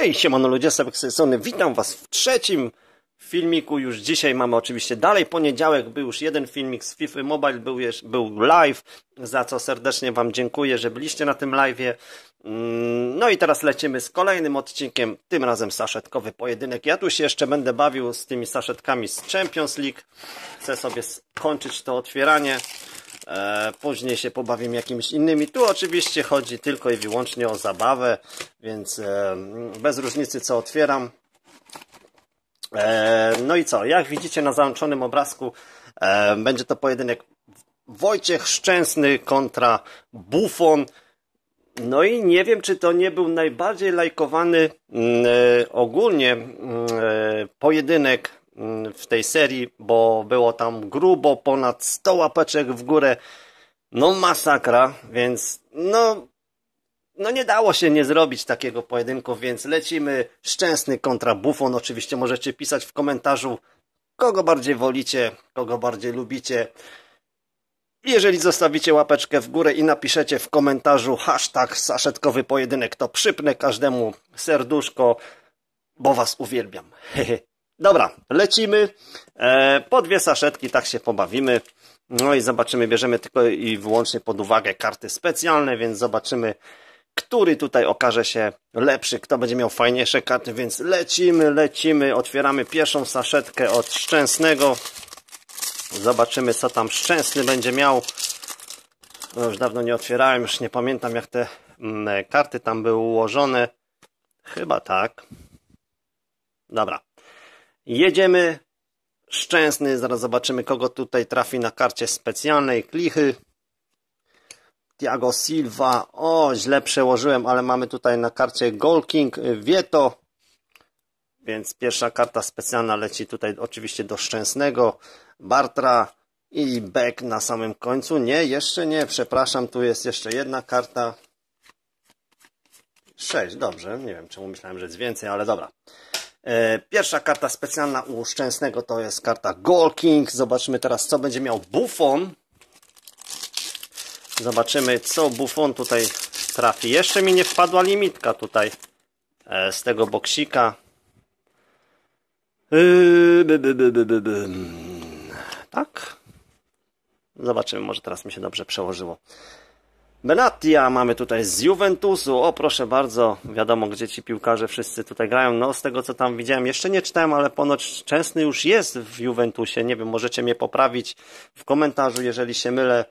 Hej, siemano ludzie, Sebek strony. Witam was w trzecim filmiku. Już dzisiaj mamy oczywiście dalej poniedziałek. Był już jeden filmik z FIFA Mobile, był, jeż- był live, za co serdecznie wam dziękuję, że byliście na tym live'ie. Mm, No i teraz lecimy z kolejnym odcinkiem, tym razem saszetkowy pojedynek. Ja tu się jeszcze będę bawił z tymi saszetkami z Champions League. Chcę sobie skończyć to otwieranie. E, Później się pobawimy jakimiś innymi. Tu oczywiście chodzi tylko i wyłącznie o zabawę, więc e, bez różnicy co otwieram. E, No i co? Jak widzicie na załączonym obrazku, będzie to pojedynek Wojciech Szczęsny kontra Buffon. No i nie wiem, czy to nie był najbardziej lajkowany mm, ogólnie mm, pojedynek w tej serii, bo było tam grubo ponad 100 łapeczek w górę. No masakra, więc no, no nie dało się nie zrobić takiego pojedynku, więc lecimy Szczęsny kontra Buffon. Oczywiście możecie pisać w komentarzu, kogo bardziej wolicie, kogo bardziej lubicie. Jeżeli zostawicie łapeczkę w górę i napiszecie w komentarzu hashtag saszetkowy pojedynek, to przypnę każdemu serduszko, bo was uwielbiam. Dobra, lecimy. E, po dwie saszetki, tak się pobawimy. No i zobaczymy, bierzemy tylko i wyłącznie pod uwagę karty specjalne, więc zobaczymy, który tutaj okaże się lepszy, kto będzie miał fajniejsze karty, więc lecimy, lecimy. Otwieramy pierwszą saszetkę od Szczęsnego. Zobaczymy, co tam Szczęsny będzie miał. No już dawno nie otwierałem, już nie pamiętam, jak te mm, karty tam były ułożone. Chyba tak. Dobra. Jedziemy. Szczęsny, zaraz zobaczymy, kogo tutaj trafi na karcie specjalnej. Klichy. Thiago Silva. O, źle przełożyłem, ale mamy tutaj na karcie Goal King Vieto. Więc pierwsza karta specjalna leci tutaj oczywiście do Szczęsnego. Bartra i Beck na samym końcu. Nie, jeszcze nie, przepraszam, tu jest jeszcze jedna karta. Sześć, dobrze, nie wiem czemu myślałem, że jest więcej, ale dobra. E, Pierwsza karta specjalna u Szczęsnego to jest karta Goal King. Zobaczmy teraz, co będzie miał Buffon. Zobaczymy, co Buffon tutaj trafi. Jeszcze mi nie wpadła limitka tutaj e, z tego boksika. Yy. Tak? Zobaczymy, może teraz mi się dobrze przełożyło. Benatia mamy tutaj z Juventusu. O, proszę bardzo, wiadomo, gdzie ci piłkarze wszyscy tutaj grają. No, z tego co tam widziałem, jeszcze nie czytałem, ale ponoć Szczęsny już jest w Juventusie. Nie wiem, możecie mnie poprawić w komentarzu, jeżeli się mylę.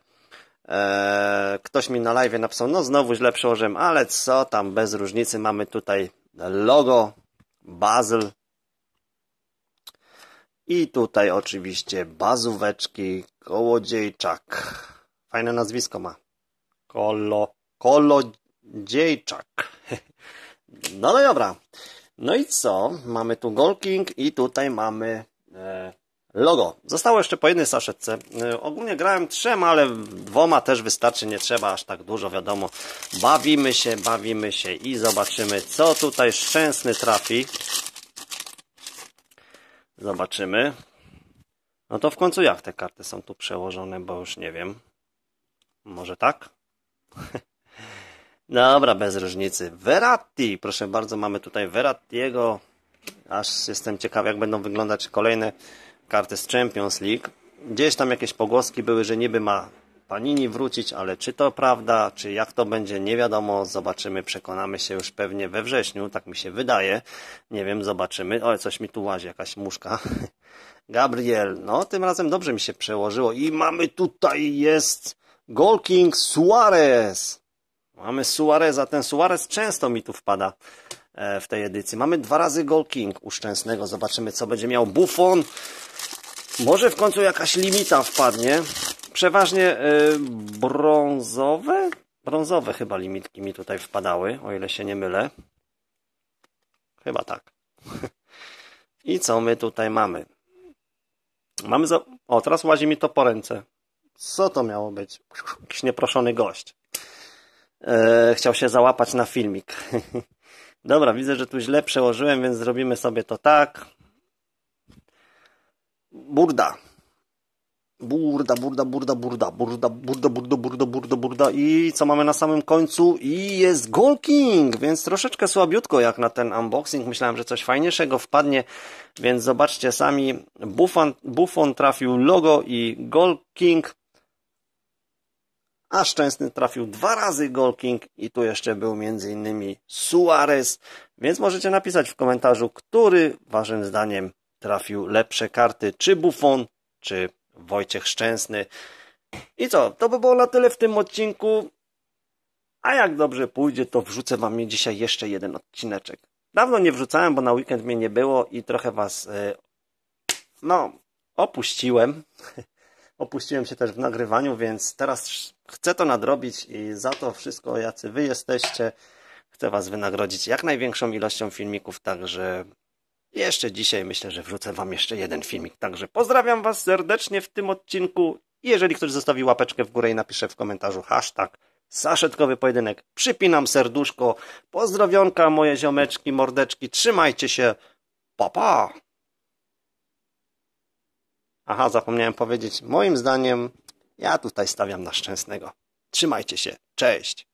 Eee, ktoś mi na live napisał, no znowu źle przełożyłem, ale co tam, bez różnicy. Mamy tutaj logo Basel. I tutaj oczywiście bazóweczki Kołodziejczak. Fajne nazwisko ma. Kolo, Kolodziejczak. No no dobra. No i co? Mamy tu Golking i tutaj mamy e, logo. Zostało jeszcze po jednej saszetce. E, ogólnie grałem trzema, ale dwoma też wystarczy. Nie trzeba aż tak dużo, wiadomo. Bawimy się, bawimy się i zobaczymy, co tutaj szczęsny trafi. Zobaczymy. No to w końcu jak te karty są tu przełożone, bo już nie wiem. Może tak? Dobra, bez różnicy. Verratti, proszę bardzo, mamy tutaj Verrattiego. Aż jestem ciekaw, jak będą wyglądać kolejne karty z Champions League. Gdzieś tam jakieś pogłoski były, że niby ma Panini wrócić, ale czy to prawda, czy jak to będzie, nie wiadomo. Zobaczymy, przekonamy się już pewnie we wrześniu, tak mi się wydaje. Nie wiem, zobaczymy. O, coś mi tu łazi, jakaś muszka. Gabriel, no tym razem dobrze mi się przełożyło. I mamy tutaj, jest Goal King Suarez. Mamy Suareza, ten Suarez często mi tu wpada e, w tej edycji. Mamy dwa razy Goal King u Szczęsnego. Zobaczymy, co będzie miał Buffon. Może w końcu jakaś limita wpadnie. Przeważnie y, brązowe? Brązowe chyba limitki mi tutaj wpadały, o ile się nie mylę. Chyba tak. I co my tutaj mamy? Mamy za... O, teraz łazi mi to po ręce. Co to miało być? Jakiś nieproszony gość. E, chciał się załapać na filmik. Dobra, widzę, że tu źle przełożyłem, więc zrobimy sobie to tak. Burda. Burda, burda, burda, burda, burda, burda, burda, burda, burda, burda i co mamy na samym końcu? I jest Gold King, więc troszeczkę słabiutko jak na ten unboxing. Myślałem, że coś fajniejszego wpadnie, więc zobaczcie sami. Buffon, Buffon trafił logo i Gold King, a Szczęsny trafił dwa razy Gold King i tu jeszcze był innymi Suarez, więc możecie napisać w komentarzu, który waszym zdaniem trafił lepsze karty, czy Buffon, czy Wojciech Szczęsny. I co, to by było na tyle w tym odcinku. A jak dobrze pójdzie, to wrzucę wam dzisiaj jeszcze jeden odcineczek. Dawno nie wrzucałem, bo na weekend mnie nie było i trochę was, e, no, opuściłem. Opuściłem się też w nagrywaniu, więc teraz chcę to nadrobić i za to wszystko, jacy wy jesteście, chcę was wynagrodzić jak największą ilością filmików, także jeszcze dzisiaj myślę, że wrzucę Wam jeszcze jeden filmik. Także pozdrawiam Was serdecznie w tym odcinku. Jeżeli ktoś zostawi łapeczkę w górę i napisze w komentarzu hashtag Saszetkowy pojedynek, przypinam serduszko. Pozdrowionka moje ziomeczki, mordeczki. Trzymajcie się. Pa, pa. Aha, zapomniałem powiedzieć. Moim zdaniem ja tutaj stawiam na szczęsnego. Trzymajcie się. Cześć.